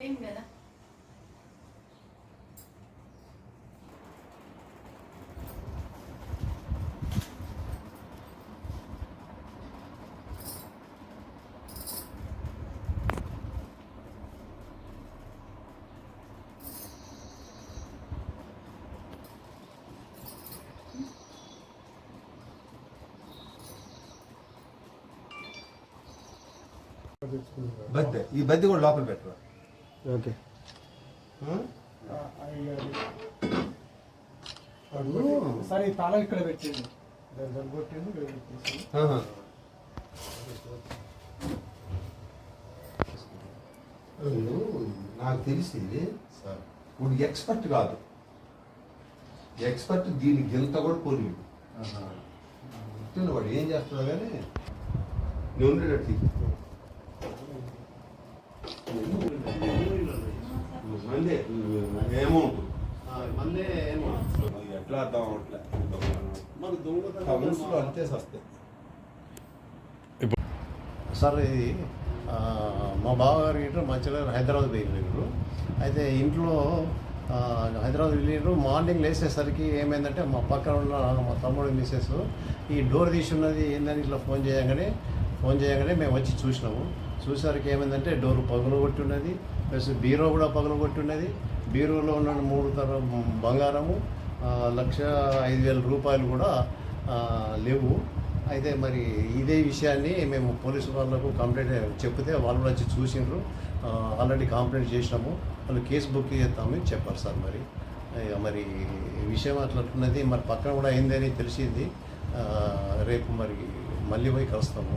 ఏం కదా బద్దె ఈ బద్దె కూడా లోపల పెట్టరు ఓకే. సరే తాళం ఇక్కడ పెట్టేసి. నాకు తెలిసి ఇప్పుడు ఎక్స్పర్ట్ కాదు. ఎక్స్పర్ట్ దీని గింత కూడా పోలీడు వాడు ఏం చేస్తాడో కానీ నేను ఉండేటట్టు. మళ్ళీ ఏమో మళ్ళీ ఏమో. ఎట్లా అర్థం అవట్లే మన దొంగతనం కౌన్సిల్ అంతే సస్తే. సార్ ఇది మా బావగారు ఇంట్లో మంచిగా హైదరాబాద్ పోయినారు అయితే ఇంట్లో హైదరాబాద్ వెళ్ళినారు మార్నింగ్ లేచేసరికి ఏమైందంటే మా పక్కన ఉన్న మా తమ్ముడు మిస్సెస్ ఈ డోర్ తీసి ఉన్నది ఏందని ఇట్లా ఫోన్ చేయగానే ఫోన్ చేయగానే మేము వచ్చి చూసినాము. చూసరికి ఏమైందంటే డోర్ పగలగొట్టి ఉన్నది ప్లస్ బీరో కూడా పగలగొట్టి ఉన్నది బీరోలో ఉన్న మూడు తర బంగారము లక్ష ఐదు వేల రూపాయలు కూడా లేవు. అయితే మరి ఇదే విషయాన్ని మేము పోలీసు వాళ్ళకు కంప్లైంట్ చెప్తే వాళ్ళు కూడా వచ్చి చూసిండ్రు. ఆల్రెడీ కంప్లైంట్ చేసినాము. వాళ్ళు కేసు బుక్ చేస్తామని చెప్పారు సార్ మరి. మరి విషయం అట్లట్టున్నది మరి పక్కన కూడా అయిందని తెలిసింది. రేపు మరి మళ్ళీ పోయి కలుస్తాము.